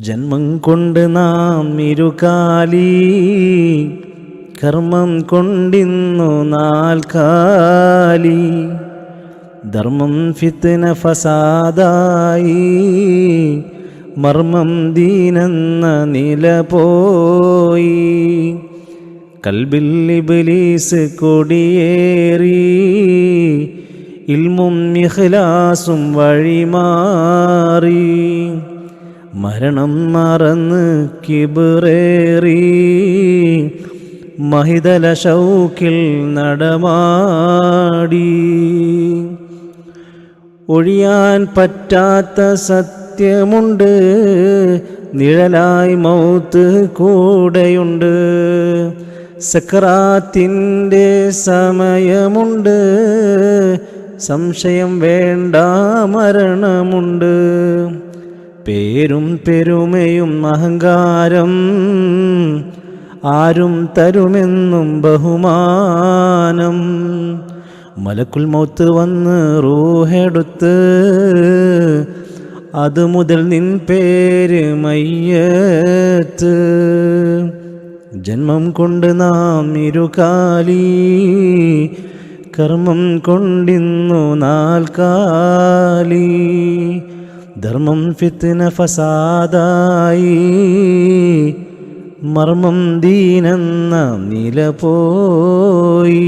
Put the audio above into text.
ജന്മം കൊണ്ട് നാം ഇരുകാലി കർമ്മം കൊണ്ടിന്നു നാൽക്കാലി ധർമ്മം ഫിത്തിന ഫസാദായി മർമ്മം ദീനെന്ന നില പോയി. കൽബിൽ ബലീസ് കൊടിയേറി ഇൽമും ഇഖ്ലാസും വഴിമാറി. മരണം മറന്ന് കിബറേറി മഹിതല ഷൗക്കിൽ നടമാടി. ഒഴിയാൻ പറ്റാത്ത സത്യമുണ്ട് നിഴലായി മൗത്ത് കൂടെയുണ്ട്. സക്രാത്തിന്റെ സമയമുണ്ട് സംശയം വേണ്ട മരണമുണ്ട്. പേരും പെരുമയും അഹങ്കാരം ആരും തരുമെന്നും ബഹുമാനം. മലക്കുൽ മൗത്ത് വന്ന് റൂഹെടുത്ത് അത് മുതൽ നിൻ പേര് മയ്യത്ത്. ജന്മം കൊണ്ട് നാം ഇരുകാലി കർമ്മം കൊണ്ടിന്നു നാൽക്കാലി ധർമ്മം ഫിത്തിന ഫസാദായി. മർമ്മം ദീനെന്ന നില പോയി